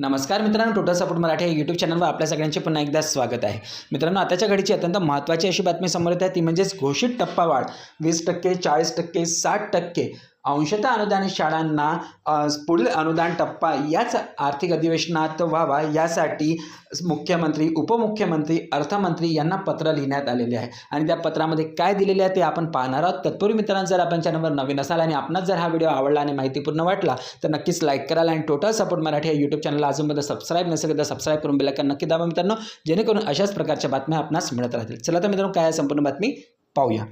नमस्कार मित्रांनो total support Marathi या यूट्यूब चॅनलवर आपल्या सगळ्यांचे पुन्हा एकदा स्वागत आहे. मित्रांनो आताच्या घडीची अत्यंत महत्त्वाची अशी बातमी समोर येत आहे. ती म्हणजेच घोषित टप्पावाढ वीस टक्के चाळीस टक्के साठ टक्के अंशतः अनुदानित शाळांना पुढील अनुदान टप्पा याच आर्थिक अधिवेशनात व्हावा. यासाठी मुख्यमंत्री उपमुख्यमंत्री अर्थमंत्री यांना पत्र लिहिण्यात आलेले आहे. आणि त्या पत्रामध्ये काय दिलेले आहे ते आपण पाहणार आहोत. तत्पूर्वी मित्रांनो जर आपण चॅनलवर नवीन असाल आणि आपणाच जर हा व्हिडिओ आवडला आणि माहितीपूर्ण वाटला तर नक्कीच लाईक कराल आणि टोटल सपोर्ट मराठी या यूट्यूब चॅनलला अजूनपर्यंत सबस्क्राईब नसेल तर सबस्क्राईब करून बेलायकन नक्की दाबा मित्रांनो. जेणेकरून अशाच प्रकारच्या बातम्या आपणास मिळत राहतील. चला तर मित्रांनो काय संपूर्ण बातमी पाहूया.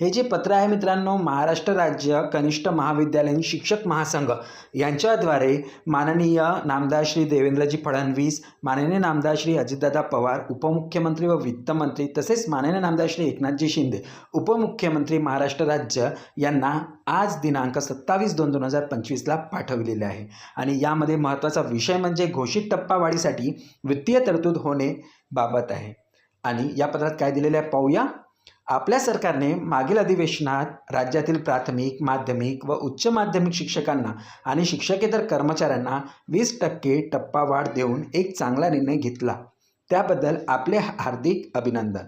हे जे पत्र आहे मित्रांनो महाराष्ट्र राज्य कनिष्ठ महाविद्यालयीन शिक्षक महासंघ यांच्याद्वारे माननीय नामदार श्री देवेंद्रजी फडणवीस माननीय नामदार श्री अजितदादा पवार उपमुख्यमंत्री व वित्तमंत्री तसेच माननीय नामदार श्री एकनाथजी शिंदे उपमुख्यमंत्री महाराष्ट्र राज्य यांना आज दिनांक सत्तावीस दोन दोन हजार पंचवीसला पाठवलेले आहे. आणि यामध्ये महत्त्वाचा विषय म्हणजे घोषित टप्पावाढीसाठी वित्तीय तरतूद होणे बाबत आहे. आणि या पत्रात काय दिलेलं आहे पाहूया. आपल्या सरकारने मागील अधिवेशनात राज्यातील प्राथमिक माध्यमिक व उच्च माध्यमिक शिक्षकांना आणि शिक्षकेतर कर्मचाऱ्यांना वीस टक्के टप्पावाढ देऊन एक चांगला निर्णय घेतला. त्याबद्दल आपले हार्दिक अभिनंदन.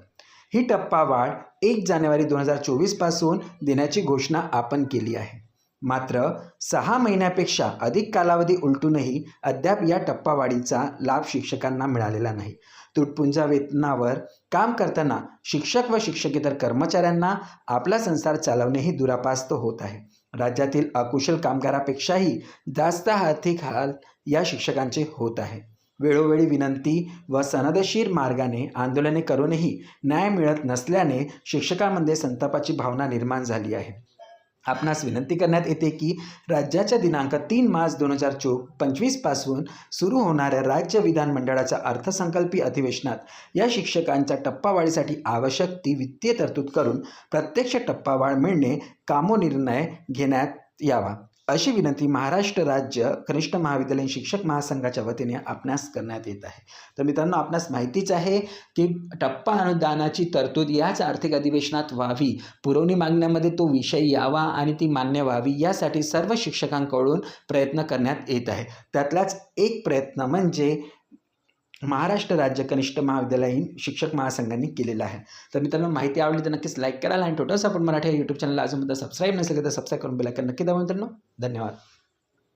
ही टप्पावाढ एक जानेवारी दोन हजार चोवीसपासून देण्याची घोषणा आपण केली आहे. मात्र सहा महिन्यापेक्षा अधिक कालावधी उलटूनही अद्याप या टप्पावाढीचा लाभ शिक्षकांना मिळालेला नाही. तुटपुंजा वेतनावर काम करताना शिक्षक व शिक्षकेतर कर्मचाऱ्यांना आपला संसार चालवणेही दुरापास्त होत आहे. राज्यातील अकुशल कामगारापेक्षाही जास्त आर्थिक हाल या शिक्षकांचे होत आहे. वेळोवेळी विनंती व सनदशीर मार्गाने आंदोलने करूनही न्याय मिळत नसल्याने शिक्षकांमध्ये संतापाची भावना निर्माण झाली आहे. आपणास विनंती करण्यात येते की राज्याच्या दिनांक तीन मार्च दोन हजार चो पंचवीसपासून सुरू होणाऱ्या राज्य विधानमंडळाच्या अर्थसंकल्पीय अधिवेशनात या शिक्षकांच्या टप्पावाढीसाठी आवश्यक ती वित्तीय तरतूद करून प्रत्यक्ष टप्पावाढ मिळणे कामोनिर्णय घेण्यात यावा. अशी विनंती महाराष्ट्र राज्य कनिष्ठ महाविद्यालयीन शिक्षक महासंघाच्या वतीने आपणास करण्यात येत आहे. तर मित्रांनो आपणास माहितीच आहे की टप्पा अनुदानाची तरतूद याच आर्थिक अधिवेशनात व्हावी पुरवणी मागण्यामध्ये तो विषय यावा आणि ती मान्य व्हावी यासाठी सर्व शिक्षकांकडून प्रयत्न करण्यात येत आहे. त्यातलाच एक प्रयत्न म्हणजे महाराष्ट्र राज्य कनिष्ठ महाविद्यालयीन शिक्षक महासंघांनी केलेला आहे. तर मित्रांनो माहिती आवडली तर नक्कीच लाईक करायला आणि टोटल आपण मराठी यूट्यूब चॅनलला अजून सबस्क्राईब नसेल तर सबस्क्राईब करून बेलायकन नक्की दाबा मित्रांनो. धन्यवाद.